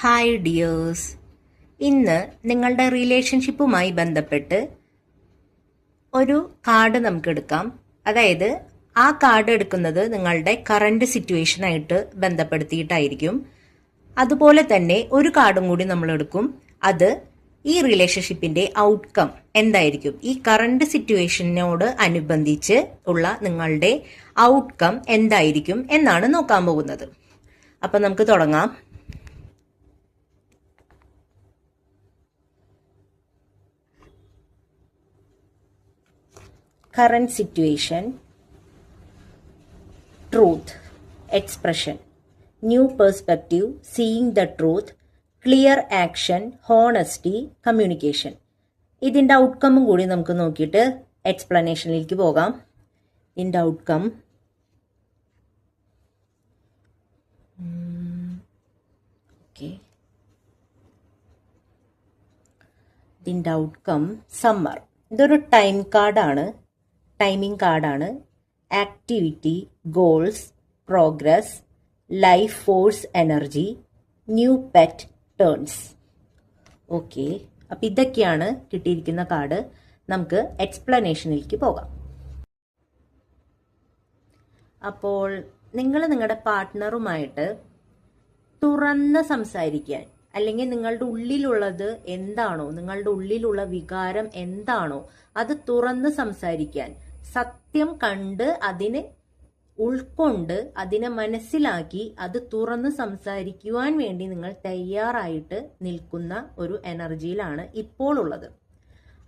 Hi dears ഇന്ന് നിങ്ങളുടെ റിലേഷൻഷിപ്പുമായി ബന്ധപ്പെട്ട് ഒരു കാർഡ് നമുക്ക് എടുക്കാം. അതായത് ആ കാർഡ് എടുക്കുന്നത് നിങ്ങളുടെ കറണ്ട് സിറ്റുവേഷനായിട്ട് ബന്ധപ്പെടുത്തിയിട്ടായിരിക്കും. അതുപോലെ തന്നെ ഒരു കാർഡും കൂടി നമ്മൾ എടുക്കും. അത് ഈ റിലേഷൻഷിപ്പിന്റെ ഔട്ട്കം എന്തായിരിക്കും? ഈ കറണ്ട് സിറ്റുവേഷനോട് അനുബന്ധിച്ച് ഉള്ള നിങ്ങളുടെ ഔട്ട്കം എന്തായിരിക്കും എന്നാണ് നോക്കാൻ പോകുന്നത്. അപ്പൊ നമുക്ക് തുടങ്ങാം. Current situation truth expression new perspective seeing the truth clear action honesty communication ഇതിന്റെ ഔട്ട്കമ്മും കൂടി നമുക്ക് നോക്കിയിട്ട് എക്സ്പ്ലനേഷനിലേക്ക് പോകാം ഇതിന്റെ ഔട്ട്കം ഓക്കെ ഇതിന്റെ ഔട്ട്കം സമ്മർ ഇതൊരു ടൈം കാർഡാണ് ടൈമിംഗ് കാർഡാണ്. Activity goals progress life force energy new pet turns. Okay. അപ്പം ഇതൊക്കെയാണ് കിട്ടിയിരിക്കുന്ന കാർഡ്. നമുക്ക് എക്സ്പ്ലനേഷനിലേക്ക് പോകാം. അപ്പോൾ നിങ്ങൾ നിങ്ങളുടെ പാർട്ട്ണറുമായിട്ട് തുറന്ന് സംസാരിക്കാൻ അല്ലെങ്കിൽ നിങ്ങളുടെ ഉള്ളിലുള്ളത് എന്താണോ നിങ്ങളുടെ ഉള്ളിലുള്ള വികാരം എന്താണോ അത് തുറന്ന് സംസാരിക്കാൻ സത്യം കണ്ട് അതിനെ ഉൾക്കൊണ്ട് അതിനെ മനസ്സിലാക്കി അത് തുറന്ന് സംസാരിക്കുവാൻ വേണ്ടി നിങ്ങൾ തയ്യാറായിട്ട് നിൽക്കുന്ന ഒരു എനർജിയിലാണ് ഇപ്പോൾ ഉള്ളത്.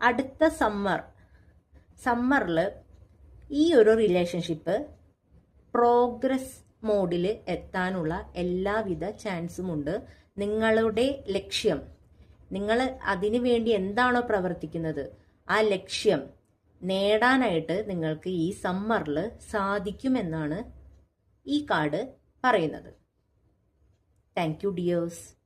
അടുത്ത സമ്മർ. സമ്മറിൽ ഈ ഒരു റിലേഷൻഷിപ്പ് പ്രോഗ്രസ് മോഡിൽ എത്താനുള്ള എല്ലാവിധ ചാൻസും ഉണ്ട്. നിങ്ങളുടെ ലക്ഷ്യം. നിങ്ങൾ അതിനു വേണ്ടി എന്താണോ പ്രവർത്തിക്കുന്നത്? ആ ലക്ഷ്യം നേടാനായിട്ട് നിങ്ങൾക്ക് ഈ സമ്മറിൽ സാധിക്കുമെന്നാണ് ഈ കാർഡ് പറയുന്നത്. Thank you dears